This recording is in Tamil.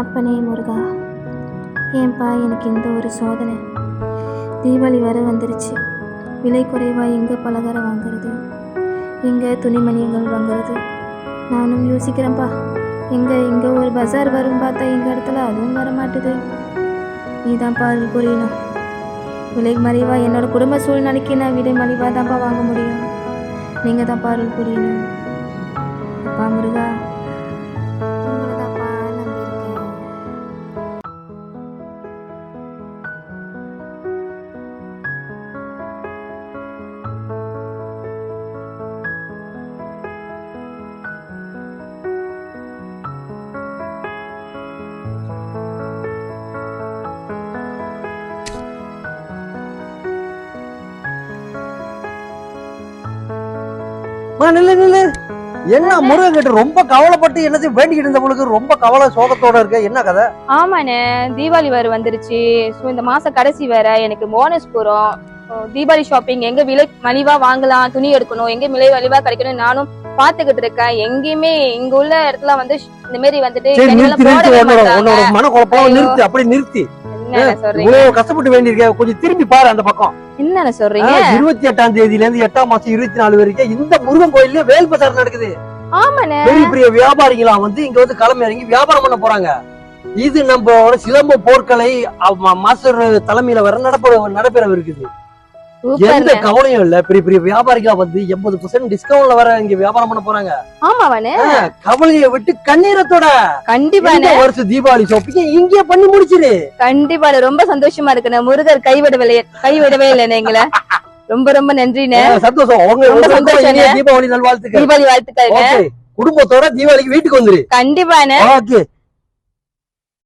அப்பனே முருகா. ஏன்பா எனக்கு இந்த ஒரு சோதனை? தீபாவளி வர வந்துருச்சு. விலை குறைவாக எங்கே பலகாரம் வாங்குறது? எங்கே துணிமணிகள் வாங்குறது? நானும் யோசிக்கிறேன்ப்பா எங்கே இங்கே ஒரு பஜார் வரும் பார்த்தா எங்கள் இடத்துல அதுவும் வர மாட்டுது நீ தான்ப்பா அது புரியணும். விலை மறைவாக என்னோட குடும்ப சூழ்நிலைக்கு நான் விலை மலிவாக தான்ப்பா வாங்க முடியும். நீங்கள் தான்ப்பா அருள் புரியணும். நில்லு நில்லு. என்ன முருகன் கிட்ட ரொம்ப கவலைப்பட்டு என்னத்தையும் வேண்டிக்கிட்டு இருந்தவங்களுக்கு ரொம்ப கவலை சோகத்தோட இருக்க? என்ன கதை? ஆமாண்ணே தீபாவளி வேறு வந்துருச்சு. ஸோ இந்த மாசம் கடைசி வேற எனக்கு போனஸ் போறோம் தீபாவளி ஷாப்பிங் எங்க விலை மலிவா வாங்கலாம் துணி எடுக்கணும் எங்க விலை மலிவா கிடைக்கணும் நானும் பாத்துக்கிட்டு இருக்கேன். எங்கேயுமே இங்க உள்ள இடத்துல வந்து இந்த மாதிரி வந்துட்டு மனக்குழப்பம். நிறுத்தி அப்படி நிறுத்தி. இவ்வளவு கஷ்டப்பட்டு வேண்டியிருக்க கொஞ்சம் திரும்பி பாரு அந்த பக்கம். என்னண்ணே சொல்றீங்க? இருபத்தி எட்டாம் தேதியில இருந்து எட்டாம் மாசம் இருபத்தி நாலு வரைக்கும் இந்த முருகன் கோயில்ல வேல் பசார் நடக்குது. பெரிய பெரிய வியாபாரிகளா வந்து இங்க வந்து களம் இறங்கி வியாபாரம் பண்ண போறாங்க. இது நம்மளோட சிலம்ப போர்க்கலை மாஸ்டர் தலைமையில வர நடப்ப நடைபெற இருக்குது. எந்த கவலையும் இல்ல. பெரிய பெரிய வியாபாரிகளா வந்து எண்பது பர்சன்ட் டிஸ்கவுண்ட்ல வர இங்க வியாபாரம் பண்ண போறாங்க. ஆமாவாண்ணே கவலையை விட்டு கண்ணீரத்தோட. கண்டிப்பாண்ணே இந்த வருஷம் தீபாவளி ஷாப்பிங் இங்கே பண்ணி முடிச்சிரு. கண்டிப்பாண்ணே ரொம்ப சந்தோஷமா இருக்குண்ணே. முருகர் கைவிடவில்லை கைவிடவே இல்லைண்ணே எங்களை. ரொம்ப ரொம்ப நன்றிண்ணே. சந்தோஷம். ரொம்ப சந்தோஷம் தீபாவளி நல்வாழ்த்துக்கள். தீபாவளி வாழ்த்துக்கள் குடும்பத்தோட தீபாவளிக்கு வீட்டுக்கு வந்துரு. கண்டிப்பாண்ணே. ஓகே.